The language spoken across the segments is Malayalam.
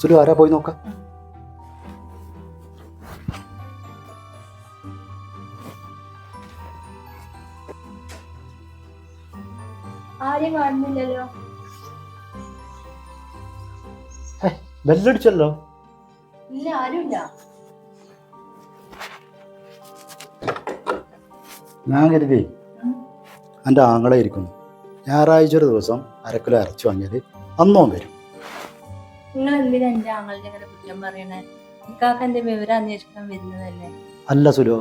സുലു ആരാ പോയി നോക്കാം? കാണുന്നില്ലല്ലോ. ബെല്ലടിച്ചല്ലോ. ഇല്ല ആരുമില്ല. ഞാൻ കരുതി എന്റെ ആങ്ങളെ ഇരിക്കുന്നു. ഞായറാഴ്ച ഒരു ദിവസം അരക്കിലോ ഇറച്ചി വാങ്ങിയത് അന്നോ വരും. നിങ്ങൾ എന്തിനാ എന്റെ ആങ്ങളുടെ ഇങ്ങനെ കുറ്റം പറയണേ? ഇക്കാക്ക് എന്റെ വിവരം അന്വേഷിക്കാൻ വരുന്നതല്ലേ? അല്ല സുലോ.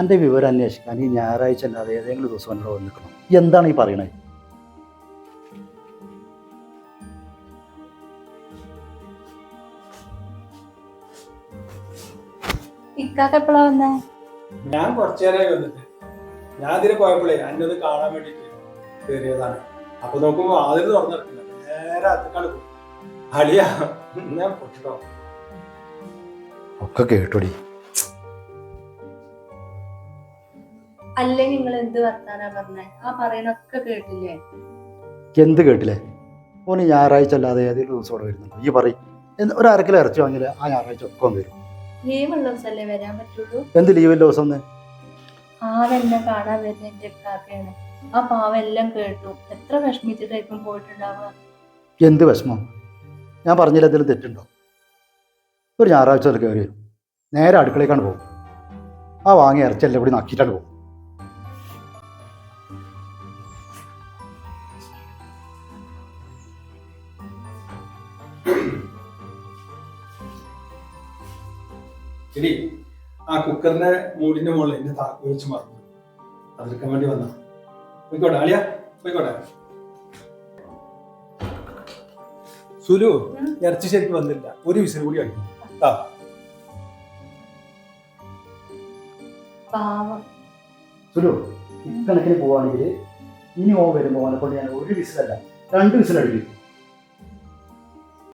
എന്റെ വിവരം അന്വേഷിക്കാൻ ഈ ഞായറാഴ്ച അല്ലാതെ ഏതെങ്കിലും ദിവസം എന്നോട് വന്നിക്കണം എന്താണ് ഈ പറയണേ? ഇക്കാക്ക് എപ്പോഴാ വന്നേ? ഞാൻ കുറച്ചേരായി വന്നിട്ട്. ഞാൻ അതിന് പോയപ്പോഴേ അന്നത് കാണാൻ വേണ്ടിട്ട് കയറിയതാണ് അപ്പൊ നോക്കുമ്പോ ആദ്യം തുറന്നിട്ടില്ല. നേരെ അത്തക്കാട് പോയി അളിയ ഞാൻ പൊട്ടിട്ടോ ഒക്കെ കേട്ടോടി. അല്ലേ നിങ്ങൾ എന്ത് വർത്താനാ പറഞ്ഞേ? ആ പറയണൊക്കെ കേട്ടില്ലേ? എന്ത് കേട്ടില്ലേ? ഓന് ഞായറാഴ്ച അല്ലാതെ ഏതെങ്കിലും ദിവസം ഇവിടെ വരുന്നുണ്ടോ? ഈ പറയും. എന്ത് ഒരു അരക്കിലോ ഇറച്ചി വാങ്ങിയില്ല ആ ഞായറാഴ്ച ഒക്കെ വരും. ലീവുള്ള ദിവസമല്ലേ വരാൻ പറ്റുള്ളൂ? എന്ത് ലീവില്ല ദിവസം ഒന്ന് ആരെന്നെ കാണാൻ വരുന്ന എന്റെ കാക്കയാണ് ആ പാവെല്ലാം കേട്ടു. എത്ര വിഷമിച്ചിട്ടായിരിക്കും പോയിട്ടുണ്ടാവുക? എന്ത് വിഷമം? ഞാൻ പറഞ്ഞില്ല എന്തെങ്കിലും തെറ്റുണ്ടോ? ഒരു ഞായറാഴ്ച അതിൽ കയറി നേരെ അടുക്കളേക്കാണ് പോകും. ആ വാങ്ങിയ ഇറച്ചെല്ലാം കൂടി നക്കിയിട്ടാണ് പോകും. ശരി ആ കുക്കറിന്റെ മൂടിന്റെ മുകളിൽ എന്റെ താക്കോൽ വെച്ച് മറന്നു. അതെടുക്കാൻ വേണ്ടി വന്ന പോയിക്കോട്ടെ അളിയ പോയിക്കോട്ടെ. സുലു. ഇറച്ചി ശരിക്കും വന്നില്ല. ഒരു വിസിൽ കൂടി അടിക്കും ആ. പാവം. സുലു ഇക്കണക്കിന് പോവാണെങ്കിൽ ഇനി ഓ വരുമ്പോൾ ഓനെ കൊണ്ട് ഞാൻ ഒരു വിസിലല്ല രണ്ട് വിസിലടിക്കും.